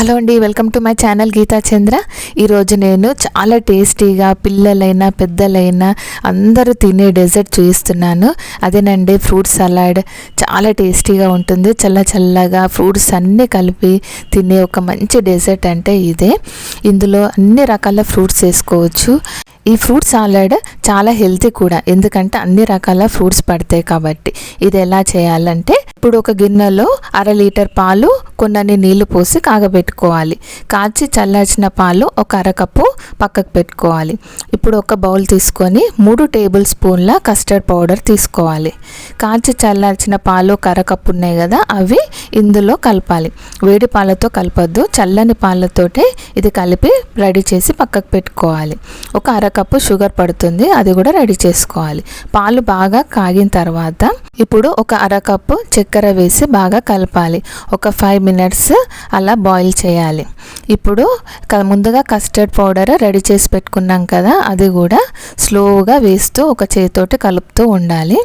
Hello అండి welcome to my channel Geetha Chandra. ఈరోజు నేను చాలా టేస్టీగా పిల్లలైనా పెద్దలైనా అందరూ తినే డెజర్ట్ చూపిస్తున్నాను అదేనండి ఫ్రూట్ సలాడ్. చాలా టేస్టీగా ఉంటుంది. చల్ల చల్లగా ఫ్రూట్స్ అన్నీ కలిపి తినే ఒక మంచి డెజర్ట్ అంటే ఇదే. ఇందులో అన్ని రకాల ఫ్రూట్స్ వేసుకోవచ్చు. ఈ ఫ్రూట్ సాలడ్ చాలా హెల్తీ కూడా. ఎందుకంటే అన్ని రకాల ఫ్రూట్స్ పడతాయి కాబట్టి. ఇది ఎలా చేయాలంటే ఇప్పుడు ఒక గిన్నెలో అర లీటర్ పాలు కొన్ని నీళ్ళు పోసి కాగబెట్టుకోవాలి. కాచి చల్లార్చిన పాలు ఒక అరకప్పు పక్కకు పెట్టుకోవాలి. ఇప్పుడు ఒక బౌల్ తీసుకొని మూడు టేబుల్ స్పూన్ల కస్టర్డ్ పౌడర్ తీసుకోవాలి. కాచి చల్లార్చిన పాలు ఒక అరకప్పు ఉన్నాయి కదా అవి ఇందులో కలపాలి. వేడి పాలతో కలపద్దు చల్లని పాలతోటే ఇది కలిపి రెడీ చేసి పక్కకు పెట్టుకోవాలి. ఒక అరకప్పు షుగర్ పడుతుంది అది కూడా రెడీ చేసుకోవాలి. పాలు బాగా కాగిన తర్వాత ఇప్పుడు ఒక అరకప్పు చక్కెర వేసి బాగా కలపాలి. ఒక ఫైవ్ మినిట్స్ అలా బాయిల్ చేయాలి. ఇప్పుడు క- ముందుగా కస్టర్డ్ పౌడర్ రెడీ చేసి పెట్టుకున్నాం కదా అది కూడా స్లోగా వేస్తూ ఒక చేతితోటి కలుపుతూ ఉండాలి.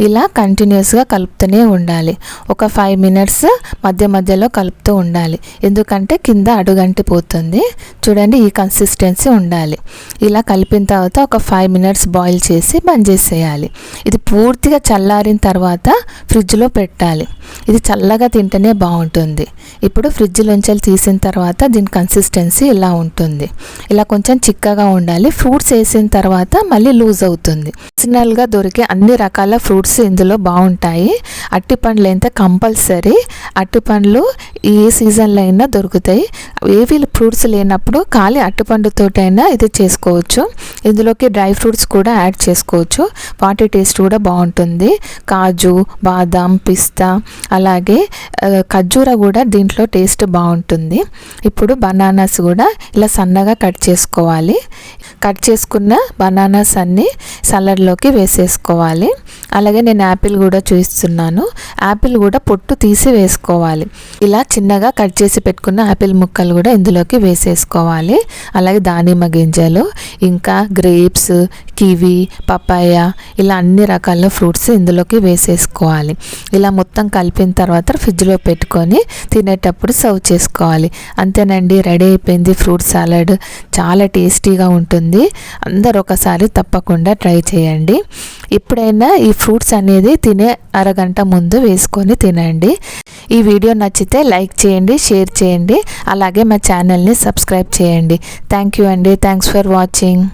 ఇలా కంటిన్యూస్గా కలుపుతూనే ఉండాలి. ఒక ఫైవ్ మినిట్స్ మధ్య మధ్యలో కలుపుతూ ఉండాలి. ఎందుకంటే కింద అడుగంటి పోతుంది చూడండి ఈ కన్సిస్టెన్సీ ఉండాలి. ఇలా కలిపిన తర్వాత ఒక ఫైవ్ మినిట్స్ బాయిల్ చేసి బంద్ చేసేయాలి. ఇది పూర్తిగా చల్లారిన తర్వాత ఫ్రిడ్జ్లో పెట్టాలి. ఇది చల్లగా తింటేనే బాగుంటుంది. ఇప్పుడు ఫ్రిడ్జ్లోంచి తీసిన తర్వాత దీని కన్సిస్టెన్సీ ఇలా ఉంటుంది. ఇలా కొంచెం చిక్కగా ఉండాలి. ఫ్రూట్స్ వేసిన తర్వాత మళ్ళీ లూజ్ అవుతుంది. సిగ్నల్గా దొరికే అన్ని రకాల ఫ్రూట్స్ ఇందులో బాగుంటాయి. అట్టి పండ్లు అయితే కంపల్సరీ అట్టి పండ్లు ఏ సీజన్లో అయినా దొరుకుతాయి. ఏవి ఫ్రూట్స్ లేనప్పుడు ఖాళీ అట్టుపండుతోటైనా ఇది చేసుకోవచ్చు. ఇందులోకి డ్రై ఫ్రూట్స్ కూడా యాడ్ చేసుకోవచ్చు. వాటి టేస్ట్ కూడా బాగుంటుంది. కాజు బాదం పిస్తా అలాగే ఖర్జూర కూడా దీంట్లో టేస్ట్ బాగుంటుంది. ఇప్పుడు బనానాస్ కూడా ఇలా సన్నగా కట్ చేసుకోవాలి. కట్ చేసుకున్న బనానాస్ అన్నీ సలాడ్లోకి వేసేసుకోవాలి. అలాగే నేను యాపిల్ కూడా చూస్తున్నాను యాపిల్ కూడా పొట్టు తీసి వేసుకోవాలి. ఇలా చిన్నగా కట్ చేసి పెట్టుకున్న యాపిల్ ముక్కలు కూడా ఇందులోకి వేసేసుకోవాలి. అలాగే దానిమ్మ గింజలు ఇంకా గ్రేప్స్ కివి పపాయ ఇలా అన్ని రకాల ఫ్రూట్స్ ఇందులోకి వేసేసుకోవాలి. ఇలా మొత్తం కలిపిన తర్వాత ఫ్రిడ్జ్లో పెట్టుకొని తినేటప్పుడు సర్వ్ చేసుకోవాలి. అంతేనండి రెడీ అయిపోయింది ఫ్రూట్ సాలడ్. చాలా టేస్టీగా ఉంటుంది. అందరు ఒకసారి తప్పకుండా ట్రై చేయండి. ఎప్పుడైనా ఈ ఫ్రూట్స్ అనేది తినే అరగంట ముందు వేసుకొని తినండి. ఈ వీడియో నచ్చితే లైక్ చేయండి షేర్ చేయండి. అలాగే మా ఛానల్ని సబ్స్క్రైబ్ చేయండి. థ్యాంక్ యూ అండి. Thanks for watching.